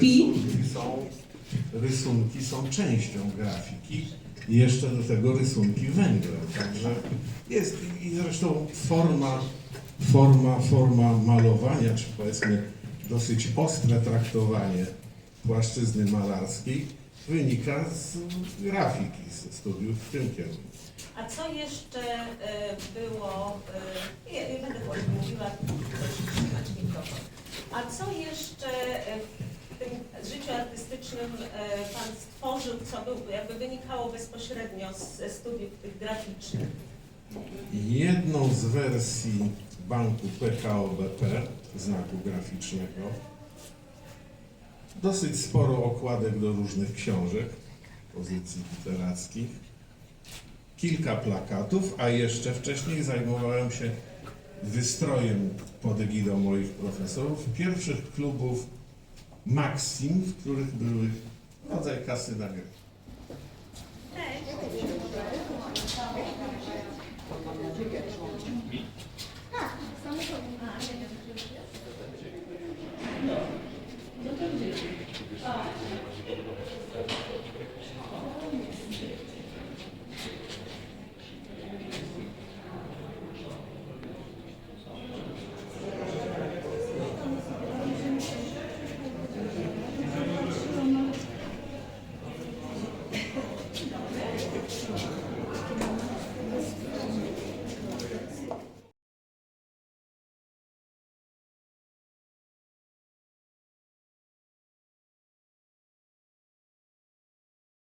Rysunki są, rysunki są częścią grafiki i jeszcze do tego rysunki węglem. Także jest i- zresztą forma, forma, forma malowania, czy powiedzmy dosyć ostre traktowanie płaszczyzny malarskiej wynika z grafiki, ze studiów w tym kierunku. A co jeszcze e, było, e, nie, nie będę mówiła, proszę trzymać mikrofon. A co jeszcze e, w tym życiu artystycznym e, Pan stworzył, co był, jakby wynikało bezpośrednio ze studiów tych graficznych? Jedną z wersji banku PKO BP, znaku graficznego, dosyć sporo okładek do różnych książek, pozycji literackich, kilka plakatów, a jeszcze wcześniej zajmowałem się wystrojem pod egidą moich profesorów pierwszych klubów Maksimów, których były rodzaj kasy na gry. Tak.